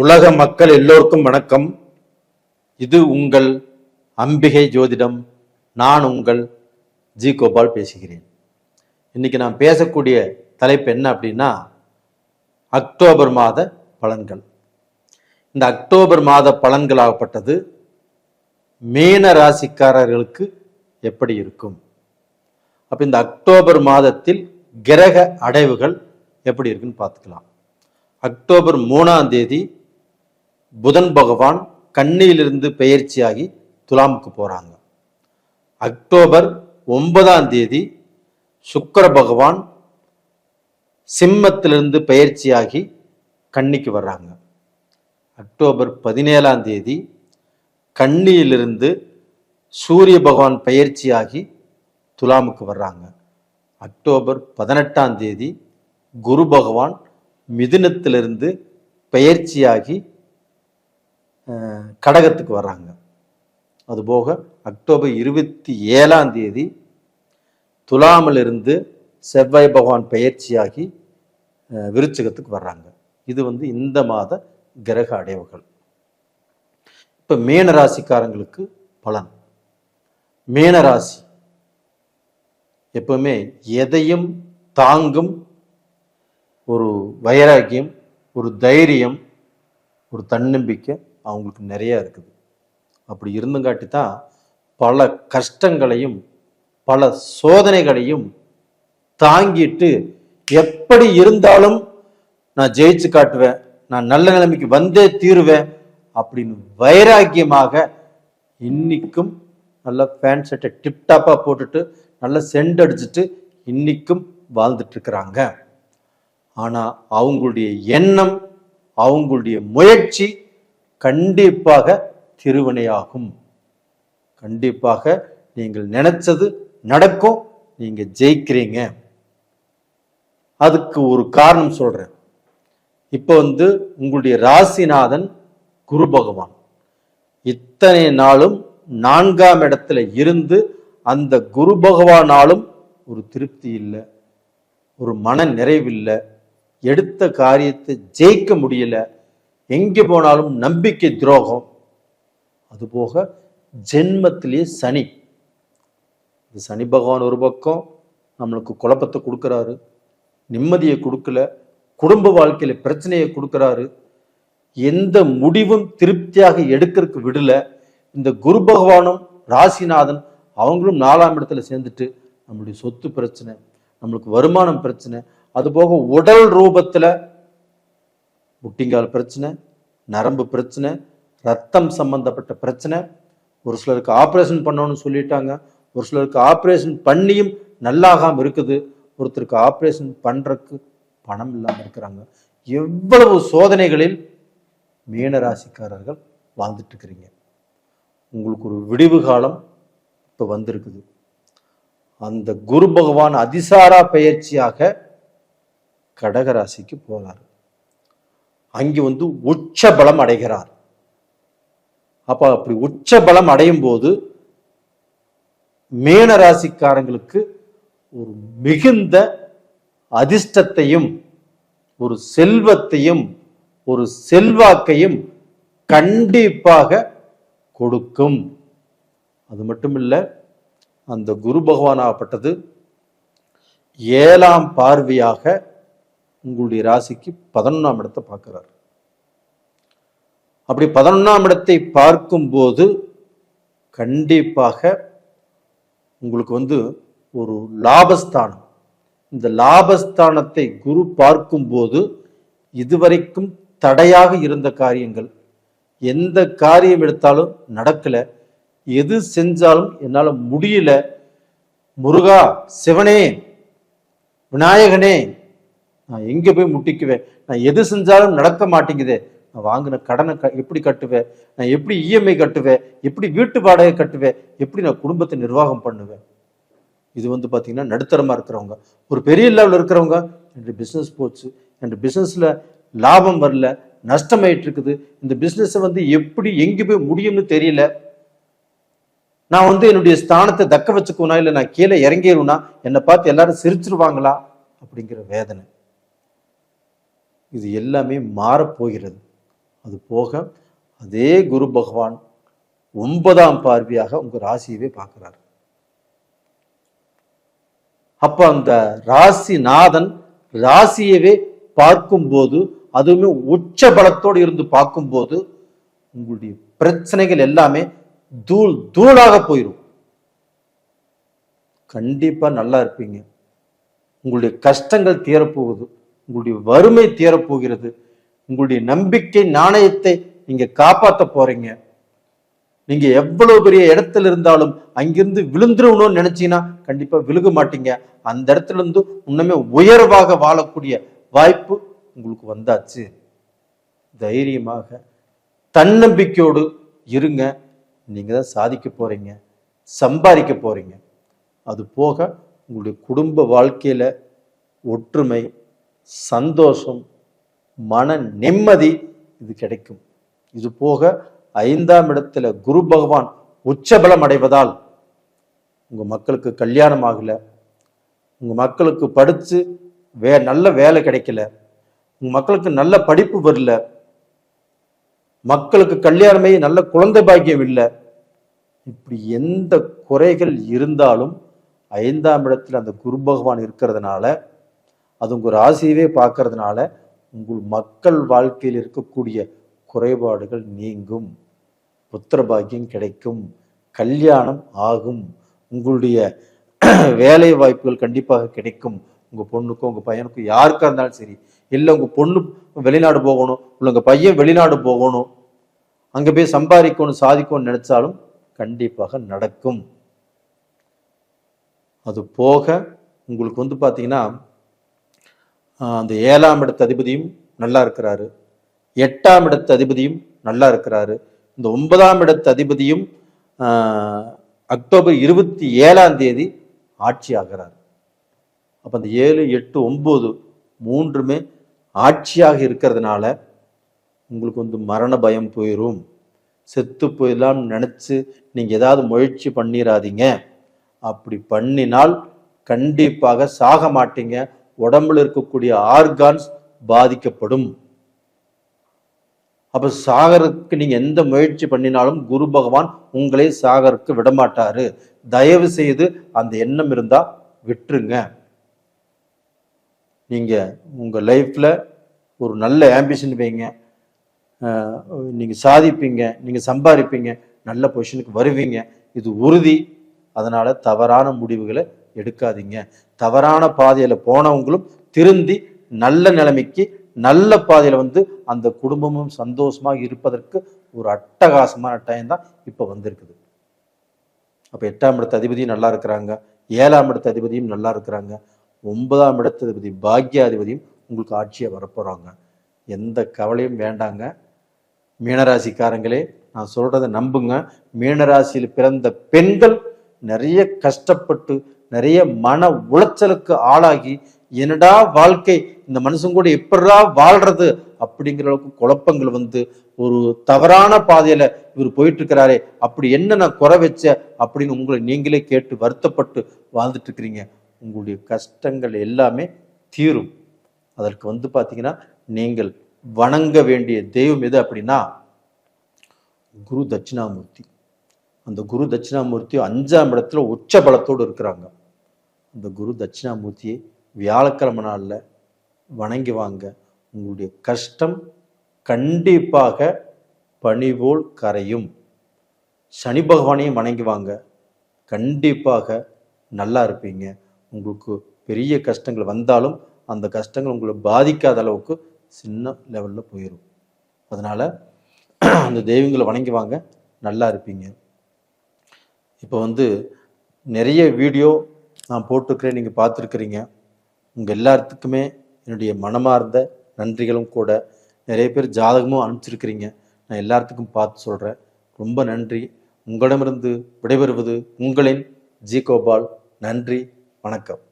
உலக மக்கள் எல்லோருக்கும் வணக்கம். இது உங்கள் அம்பிகை ஜோதிடம். நான் உங்கள் ஜி கோபால் பேசுகிறேன். இன்னைக்கு நான் பேசக்கூடிய தலைப்பு என்ன அப்படின்னா அக்டோபர் மாத பலன்கள். இந்த அக்டோபர் மாத பலன்களாகப்பட்டது மீன ராசிக்காரர்களுக்கு எப்படி இருக்கும்? அப்ப இந்த அக்டோபர் மாதத்தில் கிரக அடைவுகள் எப்படி இருக்குன்னு பார்த்துக்கலாம். அக்டோபர் மூணாம் தேதி புதன் பகவான் கண்ணியிலிருந்து பெயர்ச்சியாகி துலாமுக்கு போகிறாங்க அக்டோபர் ஒன்பதாம் தேதி சுக்கர பகவான் சிம்மத்திலிருந்து பெயர்ச்சியாகி கன்னிக்கு வர்றாங்க. அக்டோபர் பதினேழாம் தேதி கன்னியிலிருந்து சூரிய பகவான் பயிற்சியாகி துலாமுக்கு வர்றாங்க. அக்டோபர் பதினெட்டாம் தேதி குரு பகவான் மிதுனத்திலிருந்து பயிற்சியாகி கடகத்துக்கு வர்றாங்க. அதுபோக அக்டோபர் இருபத்தி ஏழாம் தேதி துலாமிலிருந்து செவ்வாய் பகவான் பெயர்ச்சியாகி விருச்சகத்துக்கு வர்றாங்க. இது வந்து இந்த மாத கிரக அடைவுகள். இப்போ மீன ராசிக்காரங்களுக்கு பலன். மீன ராசி எப்பவுமே எதையும் தாங்கும் ஒரு வைராக்கியம் ஒரு தைரியம் ஒரு தன்னம்பிக்கை அவங்களுக்கு நிறையா இருக்குது. அப்படி இருந்துங்காட்டி தான் பல கஷ்டங்களையும் பல சோதனைகளையும் தாங்கிட்டு எப்படி இருந்தாலும் நான் ஜெயிச்சு காட்டுவேன் நான் நல்ல நிலைமைக்கு வந்தே தீருவேன் அப்படின்னு வைராக்கியமாக இன்னிக்கும் நல்ல ஃபேன் ஷர்ட்டை டிப்டாப்பாக போட்டுட்டு நல்ல சென்ட் அடிச்சுட்டு இன்னிக்கும் ஆனால் அவங்களுடைய எண்ணம் அவங்களுடைய முயற்சி கண்டிப்பாக திருவினையாகும். கண்டிப்பாக நீங்கள் நினைச்சது நடக்கும் நீங்க ஜெயிக்கிறீங்க. அதுக்கு ஒரு காரணம் சொல்றேன். இப்போ வந்து உங்களுடைய ராசிநாதன் குரு பகவான். இத்தனை நாளும் நான்காம் இடத்துல இருந்து அந்த குரு பகவானாலும் ஒரு திருப்தி இல்லை ஒரு மன நிறைவில்லை எடுத்த காரியத்தை ஜெயிக்க முடியல எங்கே போனாலும் நம்பிக்கை துரோகம். அதுபோக ஜென்மத்திலேயே சனி. இந்த சனி பகவான் ஒரு பக்கம் நம்மளுக்கு குழப்பத்தை கொடுக்குறாரு நிம்மதியை கொடுக்கல குடும்ப வாழ்க்கையில் பிரச்சனையை கொடுக்குறாரு எந்த முடிவும் திருப்தியாக எடுக்கிறதுக்கு விடல இந்த குரு பகவானும் ராசிநாதன் அவங்களும் நாலாம் இடத்துல சேர்ந்துட்டு நம்மளுடைய சொத்து பிரச்சனை நம்மளுக்கு வருமானம் பிரச்சனை அதுபோக உடல் ரூபத்தில் முட்டிங்கால் பிரச்சனை நரம்பு பிரச்சனை ரத்தம் சம்பந்தப்பட்ட பிரச்சனை. ஒரு சிலருக்கு ஆப்ரேஷன் பண்ணணும்னு சொல்லிட்டாங்க. ஒரு சிலருக்கு ஆப்ரேஷன் பண்ணியும் நல்லாகாம இருக்குது. ஒருத்தருக்கு ஆப்ரேஷன் பண்றதுக்கு பணம் இல்லாமல் இருக்கிறாங்க. எவ்வளவு சோதனைகளில் மீனராசிக்காரர்கள் வாழ்ந்துட்டு இருக்கிறீங்க. உங்களுக்கு ஒரு விடிவு காலம் இப்ப வந்திருக்குது. அந்த குரு பகவான் அதிசாரா பயிற்சியாக கடகராசிக்கு போறார் அங்கே வந்து உச்ச பலம் அடைகிறார். அப்ப அப்படி உச்ச பலம் அடையும் போது மேன ராசிக்காரங்களுக்கு ஒரு மிகுந்த அதிர்ஷ்டத்தையும் ஒரு செல்வத்தையும் ஒரு செல்வாக்கையும் கண்டிப்பாக கொடுக்கும். அது மட்டும் இல்ல அந்த குரு பகவானாகப்பட்டது ஏழாம் பார்வையாக உங்களுடைய ராசிக்கு பதினொன்றாம் இடத்தை பார்க்கிறார். அப்படி பதினொன்றாம் இடத்தை பார்க்கும்போது கண்டிப்பாக உங்களுக்கு வந்து ஒரு லாபஸ்தானம். இந்த லாபஸ்தானத்தை குரு பார்க்கும்போது இதுவரைக்கும் தடையாக இருந்த காரியங்கள் எந்த காரியம் எடுத்தாலும் நடக்கல எது செஞ்சாலும் என்னால் முடியல. முருகா சிவனே விநாயகனே நான் எங்கே போய் முட்டிக்குவேன்? நான் எது செஞ்சாலும் நடக்க மாட்டேங்குதே. நான் வாங்கின கடனை க எப்படி கட்டுவேன்? நான் எப்படி இஎம்ஐ கட்டுவேன்? எப்படி வீட்டு வாடகை கட்டுவேன்? எப்படி நான் குடும்பத்தை நிர்வாகம் பண்ணுவேன்? இது வந்து பார்த்திங்கன்னா நடுத்தரமாக இருக்கிறவங்க. ஒரு பெரிய லெவலில் இருக்கிறவங்க என்று பிஸ்னஸ் போச்சு. என்று பிஸ்னஸில் லாபம் வரல நஷ்டமாயிட்டு இருக்குது. இந்த பிஸ்னஸை வந்து எப்படி எங்கே போய் முடியும்னு தெரியல. நான் வந்து என்னுடைய ஸ்தானத்தை தக்க வச்சுக்குவனா இல்லை நான் கீழே இறங்கிடுவேனா என்னை பார்த்து எல்லாரும் சிரிச்சிருவாங்களா? அப்படிங்கிற வேதனை. இது எல்லாமே மாறப்போகிறது அது போக அதே குரு பகவான் ஒன்பதாம் பார்வையாக உங்க ராசியவே பார்க்கிறார். அப்போ அந்த ராசிநாதன் ராசியவே பார்க்கும்போது அதுவுமே உச்ச பலத்தோடு இருந்து பார்க்கும்போது உங்களுடைய பிரச்சனைகள் எல்லாமே தூள் தூளாக போயிடும் கண்டிப்பா நல்லா இருப்பீங்க. உங்களுடைய கஷ்டங்கள் தீரப்போகுது. உங்களுடைய வறுமை தீரப்போகிறது. உங்களுடைய நம்பிக்கை நாணயத்தை நீங்க காப்பாத்த போறீங்க. நீங்க எவ்வளவு பெரிய இடத்துல இருந்தாலும் அங்கிருந்து விழுந்துருவணும்னு நினைச்சீங்கன்னா கண்டிப்பா விழுக மாட்டீங்க. அந்த இடத்துல இருந்து இன்னுமே உயர்வாக வாழக்கூடிய வாய்ப்பு உங்களுக்கு வந்தாச்சு. தைரியமாக தன்னம்பிக்கையோடு இருங்க. நீங்க தான் சாதிக்க போறீங்க. சம்பாதிக்க போறீங்க. அது போக உங்களுடைய குடும்ப வாழ்க்கையில ஒற்றுமை சந்தோஷம் மன நிம்மதி இது கிடைக்கும். இது போக ஐந்தாம் இடத்துல குரு பகவான் உச்சபலம் அடைவதால் உங்க மக்களுக்கு கல்யாணம் ஆகல. உங்க மக்களுக்கு படித்து வே நல்ல வேலை கிடைக்கல. உங்க மக்களுக்கு நல்ல படிப்பு வரல. மக்களுக்கு கல்யாணமே நல்ல குழந்தை பாக்கியம் இல்லை. இப்படி எந்த குறைகள் இருந்தாலும் ஐந்தாம் இடத்துல அந்த குரு பகவான் இருக்கிறதுனால அது உங்கள் ராசியவே பார்க்கறதுனால உங்கள் மக்கள் வாழ்க்கையில் இருக்கக்கூடிய குறைபாடுகள் நீங்கும். புத்திர பாக்கியம் கிடைக்கும். கல்யாணம் ஆகும். உங்களுடைய வேலை வாய்ப்புகள் கண்டிப்பாக கிடைக்கும். உங்கள் பொண்ணுக்கும் உங்கள் பையனுக்கும் யாருக்காக இருந்தாலும் சரி. இல்லை உங்கள் பொண்ணு வெளிநாடு போகணும் இல்லை உங்கள் பையன் வெளிநாடு போகணும். அங்கே போய் சம்பாதிக்கணும் சாதிக்கணும்னு நினைச்சாலும் கண்டிப்பாக நடக்கும். அது போக உங்களுக்கு வந்து பார்த்தீங்கன்னா அந்த ஏழாம் இடத்த அதிபதியும் நல்லா இருக்கிறாரு. எட்டாம் இடத்த அதிபதியும் நல்லா இருக்கிறாரு. இந்த ஒன்பதாம் இடத்த அதிபதியும் அக்டோபர் இருபத்தி ஏழாம் தேதி ஆட்சி ஆகிறார். அப்போ அந்த ஏழு எட்டு ஒம்பது மூன்றுமே ஆட்சியாக இருக்கிறதுனால உங்களுக்கு வந்து மரண பயம் போயிடும் செத்து போயிடலாம்னு நினச்சி நீங்கள் ஏதாவது முயற்சி பண்ணிடாதீங்க அப்படி பண்ணினால் கண்டிப்பாக சாக மாட்டீங்க. உடம்புல இருக்கக்கூடிய ஆர்கான்ஸ் பாதிக்கப்படும். அப்ப சாகருக்கு நீங்க எந்த முயற்சி பண்ணினாலும் குரு பகவான் உங்களை சாகருக்கு விடமாட்டாரு. தயவு செய்து அந்த எண்ணம் இருந்தா விட்டுருங்க. நீங்க உங்க லைஃப்ல ஒரு நல்ல ஆம்பிஷன் வைங்க. நீங்க சாதிப்பீங்க நீங்க சம்பாதிப்பீங்க நல்ல பொசிஷனுக்கு வருவீங்க. இது உறுதி. அதனால தவறான முடிவுகளை எடுக்காதீங்க. தவறான பாதையில போனவங்களும் திருந்தி நல்ல நிலைமைக்கு நல்ல பாதையில வந்து அந்த குடும்பமும் சந்தோஷமாக இருப்பதற்கு ஒரு அட்டகாசமான டைம் தான் இப்போ வந்திருக்குது. அப்போ எட்டாம் இடத்து அதிபதியும் நல்லா இருக்கிறாங்க. ஏழாம் இடத்து அதிபதியும் நல்லா இருக்கிறாங்க. ஒன்பதாம் இடத்து அதிபதி பாக்யாதிபதியும் உங்களுக்கு ஆட்சியை வரப்போறாங்க. எந்த கவலையும் வேண்டாங்க. மீனராசிக்காரங்களே நான் சொல்றதை நம்புங்க. மீனராசியில் பிறந்த பெண்கள் நிறைய கஷ்டப்பட்டு நிறைய மன உளைச்சலுக்கு ஆளாகி என்னடா வாழ்க்கை இந்த மனுஷன் கூட எப்படா வாழ்றது அப்படிங்கிற அளவுக்கு குழப்பங்கள் வந்து ஒரு தவறான பாதையில இவர் போயிட்டு இருக்கிறாரே அப்படி என்ன நான் குறை வச்ச அப்படின்னு உங்களை நீங்களே கேட்டு வருத்தப்பட்டு வாழ்ந்துட்டு இருக்கிறீங்க உங்களுடைய கஷ்டங்கள் எல்லாமே தீரும். அதற்கு வந்து பார்த்தீங்கன்னா நீங்கள் வணங்க வேண்டிய தெய்வம் எது அப்படின்னா குரு தட்சிணாமூர்த்தி. அந்த குரு தட்சிணாமூர்த்தி அஞ்சாம் இடத்துல உச்ச பலத்தோடு இருக்கிறாங்க. அந்த குரு தட்சிணாமூர்த்தியை வியாழக்கிழமை நாளில் வணங்கி வாங்க. உங்களுடைய கஷ்டம் கண்டிப்பாக பணிபோல் கரையும். சனி பகவானையும் வணங்கி வாங்க. கண்டிப்பாக நல்லா இருப்பீங்க. உங்களுக்கு பெரிய கஷ்டங்கள் வந்தாலும் அந்த கஷ்டங்கள் உங்களை பாதிக்காத அளவுக்கு சின்ன லெவலில் போயிடும் அதனால் அந்த தெய்வங்களை வணங்கி வாங்க. நல்லா இருப்பீங்க. இப்போ வந்து நிறைய வீடியோ நான் போட்டிருக்கிறேன் நீங்கள் பார்த்துருக்குறீங்க. உங்கள் எல்லாத்துக்குமே என்னுடைய மனமார்ந்த நன்றிகளும் கூட. நிறைய பேர் ஜாதகமும் அனுப்பிச்சிருக்கிறீங்க. நான் எல்லாத்துக்கும் பார்த்து சொல்கிறேன் ரொம்ப நன்றி. உங்களிடமிருந்து விடைபெறுவது உங்களின் ஜி கோபால். நன்றி. வணக்கம்.